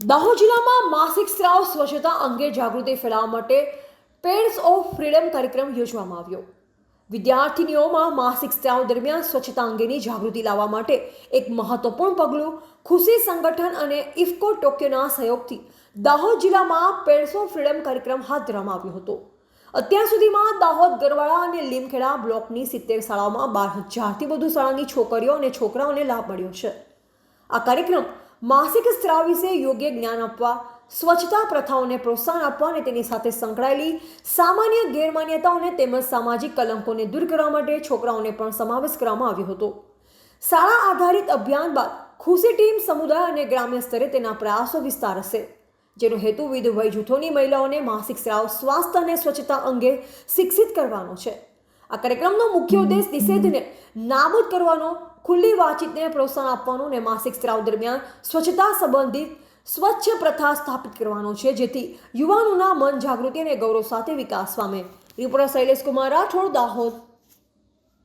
દાહોદ જિલ્લામાં માસિક સ્ત્રાવ સ્વચ્છતા અંગે જાગૃતિ ફેલાવવા માટે પેડ્સ ઓફ ફ્રીડમ કાર્યક્રમ યોજવામાં આવ્યો. વિદ્યાર્થીનીઓમાં માસિક સ્ત્રાવ દરમિયાન સ્વચ્છતા અંગેની જાગૃતિ લાવવા માટે એક મહત્વપૂર્ણ પગલું ખુશી સંગઠન અને ઇફકો ટોક્યોના સહયોગથી દાહોદ જિલ્લામાં પેડ્સ ઓફ ફ્રીડમ કાર્યક્રમ હાથ ધરવામાં આવ્યો હતો. અત્યાર સુધીમાં દાહોદ ગરવાડા અને લીમખેડા બ્લોકની સિત્તેર શાળાઓમાં બાર હજારથી વધુ શાળાની છોકરીઓ અને છોકરાઓને લાભ મળ્યો છે. આ કાર્યક્રમ માસિક સ્ત્રાવ વિશે યોગ્ય જ્ઞાન આપવા, સ્વચ્છતા પ્રથાઓને પ્રોત્સાહન આપવા અને તેની સાથે સંકળાયેલી સામાન્ય ગેરમાન્યતાઓને તેમજ સામાજિક કલંકોને દૂર કરવા માટે છોકરાઓને પણ સમાવેશ કરવામાં આવ્યો હતો. શાળા આધારિત અભિયાન બાદ ખુશી ટીમ સમુદાય અને ગ્રામ્ય સ્તરે તેના પ્રયાસો વિસ્તારશે જેનો હેતુ વિવિધ વય જૂથોની મહિલાઓને માસિક સ્ત્રાવ, સ્વાસ્થ્ય અને સ્વચ્છતા અંગે શિક્ષિત કરવાનો છે. આ કાર્યક્રમનો મુખ્ય ઉદ્દેશ નિષેધને નાબૂદ કરવાનો ખુલ્લી વાતચીતને પ્રોત્સાહન આપવાનો અને માસિક સ્ત્રાવ દરમિયાન સ્વચ્છતા સંબંધિત સ્વચ્છ પ્રથા સ્થાપિત કરવાનો છે જેથી યુવાનોના મન જાગૃતિ અને ગૌરવ સાથે વિકાસ પામે. રિપોર્ટર શૈલેષ કુમાર રાઠોડ દાહોદ.